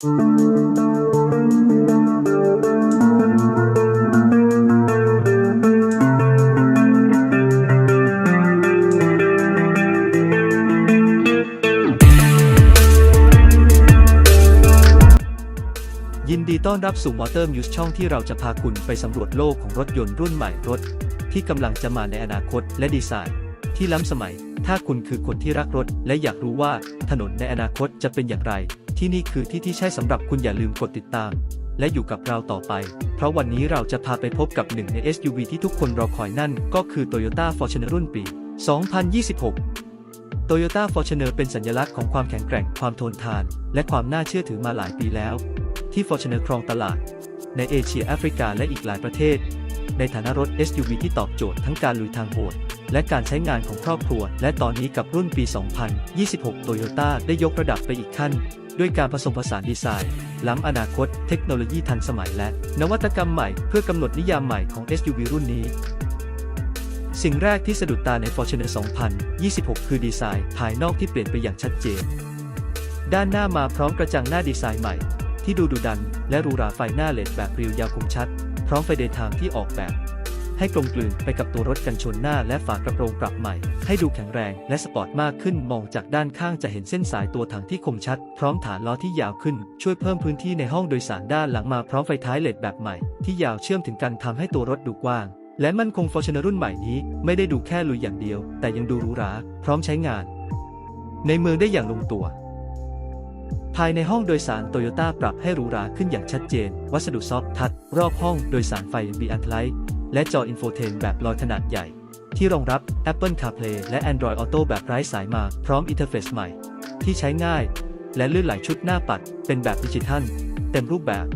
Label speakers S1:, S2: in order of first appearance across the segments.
S1: ยินดีต้อนรับสู่ Motor News ช่องที่เราจะพาคุณไปสำรวจโลกของรถยนต์รุ่นใหม่รถ ที่กำลังจะมาในอนาคตและดีไซน์ ที่ล้ำสมัย ถ้าคุณคือคนที่รักรถ และอยากรู้ว่าถนนในอนาคตจะเป็นอย่างไร ที่นี่คือที่ที่ใช่สำหรับคุณอย่าลืมกดติดตาม และอยู่กับเราต่อไป เพราะวันนี้เราจะพาไปพบกับหนึ่งใน SUV ที่ทุกคนรอคอยนั่น ก็คือ Toyota Fortuner รุ่นปี 2026 Toyota Fortuner เป็นสัญลักษณ์ของความแข็งแกร่ง ความทนทาน และความน่าเชื่อถือมาหลายปีแล้ว ที่ Fortuner ครองตลาด ในเอเชียแอฟริกาและอีกหลายประเทศ ในฐานะรถ SUV ที่ตอบโจทย์ทั้งการลุยทางโหด และการใช้งานของครอบครัว และตอนนี้กับรุ่นปี 2026 Toyota ได้ยกระดับไปอีกขั้น ด้วยการผสมผสานดีไซน์ ล้ำอนาคต เทคโนโลยีทันสมัยและ นวัตกรรมใหม่เพื่อกำหนดนิยามใหม่ของ SUV รุ่นนี้ สิ่งแรกที่สะดุดตาใน Fortuner 2026 คือดีไซน์ ภายนอกที่เปลี่ยนไปอย่างชัดเจน ด้านหน้ามาพร้อมกระจังหน้าดีไซน์ใหม่ ที่ดูดุดัน และรูราไฟหน้าเลดแบบเรียวยาวคมชัด พร้อมไฟเดย์ไทม์ที่ออกแบบ ให้กลมกลืนไปกับตัวรถกันชนหน้าและฝากระโปรงปรับใหม่ ให้ดูแข็งแรงและสปอร์ตมากขึ้นมองจากด้านข้างจะเห็นเส้นสายตัวถังที่คมชัด พร้อมฐานล้อที่ยาวขึ้น ช่วยเพิ่มพื้นที่ในห้องโดยสารด้านหลังมาพร้อมไฟท้ายเลดแบบใหม่ ที่ยาวเชื่อมถึงกันทำให้ตัวรถดูกว้างและมั่นคง Fortuner รุ่นใหม่นี้ไม่ได้ดูแค่ลุยอย่างเดียว แต่ยังดูหรูหรา พร้อมใช้งาน ในเมืองได้อย่างลงตัว ภายในห้องโดยสารโตโยต้าปรับให้หรูหราขึ้นอย่างชัดเจน วัสดุซอฟต์ทัชรอบห้องโดยสารไฟ b ีอันไลท์ และจออินโฟเทนแบบลอยขนาดใหญ่ ที่รองรับ Apple CarPlay และ Android Auto แบบไร้สายมาพร้อมอินเทอร์เฟซใหม่ ที่ใช้ง่าย และลื่นไหลชุดหน้าปัด เป็นแบบดิจิทัล เต็มรูปแบบ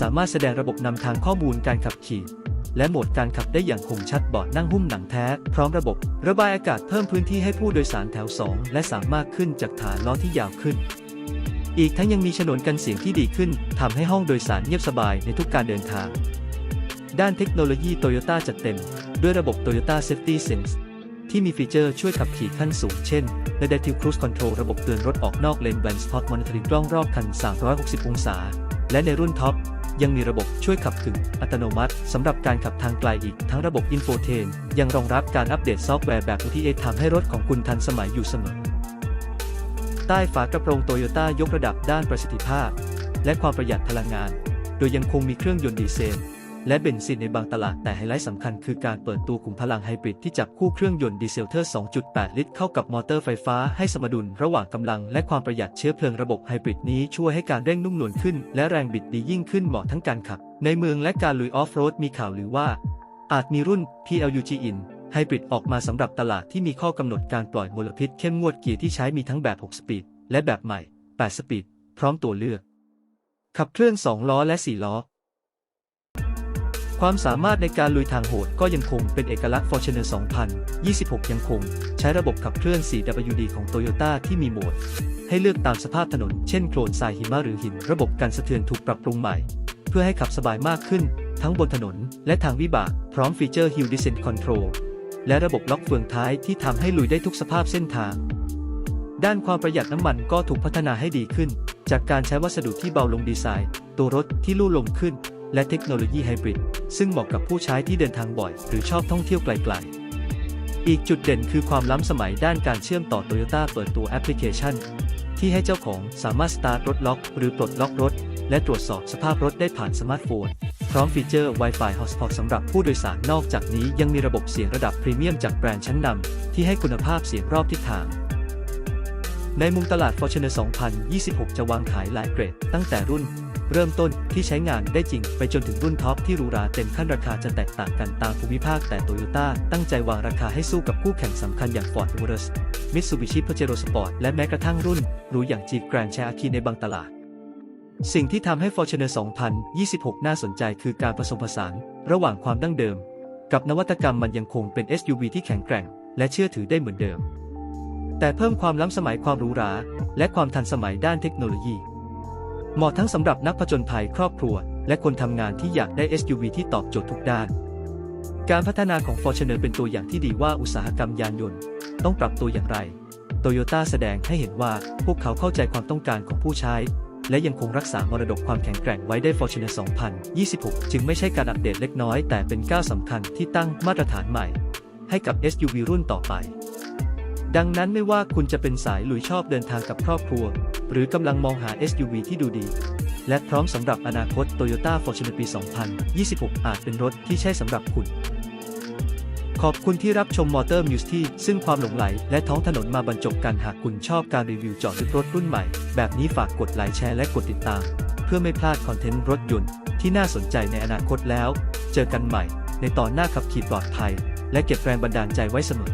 S1: สามารถแสดงระบบนำทางข้อมูลการขับขี่ และโหมดการขับได้อย่างคมชัดเบาะนั่งหุ้มหนังแท้ พร้อมระบบ ระบายอากาศเพิ่มพื้นที่ให้ผู้โดยสารแถว 2 และสามารถขึ้นจากฐานล้อที่ยาวขึ้นอีกทั้งยังมีฉนวนกันเสียงที่ดีขึ้นทำให้ห้องโดยสารเงียบสบายในทุกการเดินทาง ด้านเทคโนโลยีโตโยต้าจัดเต็ม ด้วยระบบ Toyota Safety Sense ที่มีฟีเจอร์ช่วยขับขี่ขั้นสูง เช่น Adaptive Cruise Control ระบบเตือนรถออกนอกเลน Blind Spot Monitoring กล้องรอบคัน 360 องศา และในรุ่นท็อป ยังมีระบบช่วยขับกึ่งอัตโนมัติสำหรับการขับทางไกลอีก ทั้งระบบ Infotain ยังรองรับการอัปเดตซอฟต์แวร์แบบ OTA ทำให้รถของคุณทันสมัยอยู่เสมอ ใต้ฝากระโปรงโตโยต้ายกระดับด้านประสิทธิภาพ และความประหยัดพลังงาน โดยยังคงมีเครื่องยนต์ดีเซล และเบนซินในบางตลาดแต่ไฮไลท์สำคัญคือการเปิดตัวขุมพลังไฮบริดที่จับคู่เครื่องยนต์ดีเซลเทอร์ 2.8 ลิตรเข้ากับมอเตอร์ไฟฟ้าให้สมดุลระหว่างกำลังและความประหยัดเชื้อเพลิงระบบไฮบริดนี้ช่วยให้การเร่งนุ่มนวลขึ้น และแรงบิดดียิ่งขึ้นเหมาะทั้งการขับ ในเมืองและการลุยออฟโรดมีข่าวหรือว่า อาจมีรุ่น PLUG in ไฮบริดออกมาสำหรับตลาดที่มีข้อกำหนดการปล่อยมลพิษเข้มงวดเกียร์ที่ใช้มีทั้งแบบ 6 สปีดและแบบใหม่ 8 สปีดพร้อมตัวเลือก ขับเคลื่อน 2 ล้อและ 4 ล้อ ความสามารถในการลุยทางโหดก็ยังคงเป็นเอกลักษณ์ Fortuner 2026 ยังคง ใช้ระบบขับเคลื่อน 4WD ของ Toyota ที่มีโหมด ให้เลือกตามสภาพถนน เช่นโคลนทรายหิมะหรือหิน ระบบกันสะเทือนถูกปรับปรุงใหม่ เพื่อให้ขับสบายมากขึ้น ทั้งบนถนน และทางวิบาก พร้อมฟีเจอร์ Hill Descent Control และระบบล็อกเฟืองท้ายที่ทำให้ลุยได้ทุกสภาพเส้นทาง ด้านความประหยัดน้ำมันก็ถูกพัฒนาให้ดีขึ้น จากการใช้วัสดุที่เบาลงดีไซน์ ตัวรถที่ลู่ลมขึ้น และเทคโนโลยีไฮบริด ซึ่งเหมาะกับผู้ใช้ที่เดินทางบ่อย หรือชอบท่องเที่ยวไกลๆ อีกจุดเด่นคือความล้ำสมัยด้านการเชื่อมต่อ Toyota เปิดตัวแอปพลิเคชัน ที่ให้เจ้าของสามารถสตาร์ทรถล็อก หรือปลดล็อกรถ และตรวจสอบสภาพรถได้ผ่านสมาร์ทโฟน พร้อมฟีเจอร์ Wi-Fi Hotspot สำหรับผู้โดยสารนอกจากนี้ยังมีระบบเสียงระดับพรีเมียมจากแบรนด์ชั้นนำที่ให้คุณภาพเสียงรอบทิศทางในมุมตลาด Fortuner 2026 จะวางขายหลายเกรดตั้งแต่รุ่น เริ่มต้นที่ใช้งานได้จริงไปจนถึงรุ่นท็อปที่หรูหราเต็มขั้นราคาจะแตกต่างกันตามภูมิภาคแต่โตโยต้าตั้งใจวางราคาให้สู้กับคู่แข่งสำคัญอย่าง Ford Taurus Mitsubishi Pajero Sport และแม้กระทั่งรุ่นหรูอย่าง Jeep Grand Cherokee ในบางตลาด สิ่งที่ทำให้ Fortuner 2026 น่าสนใจคือการผสมผสาน ระหว่างความดั้งเดิม กับนวัตกรรมมันยังคงเป็น SUV ที่แข็งแกร่ง และเชื่อถือได้เหมือนเดิม แต่เพิ่มความล้ำสมัยความหรูหรา และความทันสมัยด้านเทคโนโลยี เหมาะทั้งสำหรับนักผจญภัยครอบครัว และคนทำงานที่อยากได้ SUV ที่ตอบโจทย์ทุกด้าน การพัฒนาของ Fortuner เป็นตัวอย่างที่ดีว่าอุตสาหกรรมยานยนต์ ต้องปรับตัวอย่างไร โตโยต้าแสดงให้เห็นว่าพวกเขาเข้าใจความต้องการของผู้ใช้ และยังคงรักษามรดกความแข็งแกร่งไว้ได้ Fortuner 2026 จึงไม่ใช่การอัปเดตเล็กน้อย แต่เป็นก้าวสำคัญที่ตั้งมาตรฐานใหม่ ให้กับ SUV รุ่นต่อไปดังนั้นไม่ว่าคุณจะเป็นสายลุยชอบเดินทางกับครอบครัว หรือกำลังมองหา SUV ที่ดูดี และพร้อมสำหรับอนาคต Toyota Fortuner ปี 2026 อาจเป็นรถที่ใช่สำหรับคุณ ขอบคุณที่รับชมมอเตอร์มิวส์ที่ซึ่งความหลงไหล และท้องถนนมาบรรจบกันหากคุณชอบการรีวิวเจาะลึกรถรุ่นใหม่ แบบนี้ฝากกดไลค์แชร์และกดติดตาม เพื่อไม่พลาดคอนเทนต์รถยนต์ที่น่าสนใจในอนาคตแล้ว เจอกันใหม่ ในตอนหน้าขับขี่ปลอดภัย และเก็บแรงบันดาลใจไว้เสมอ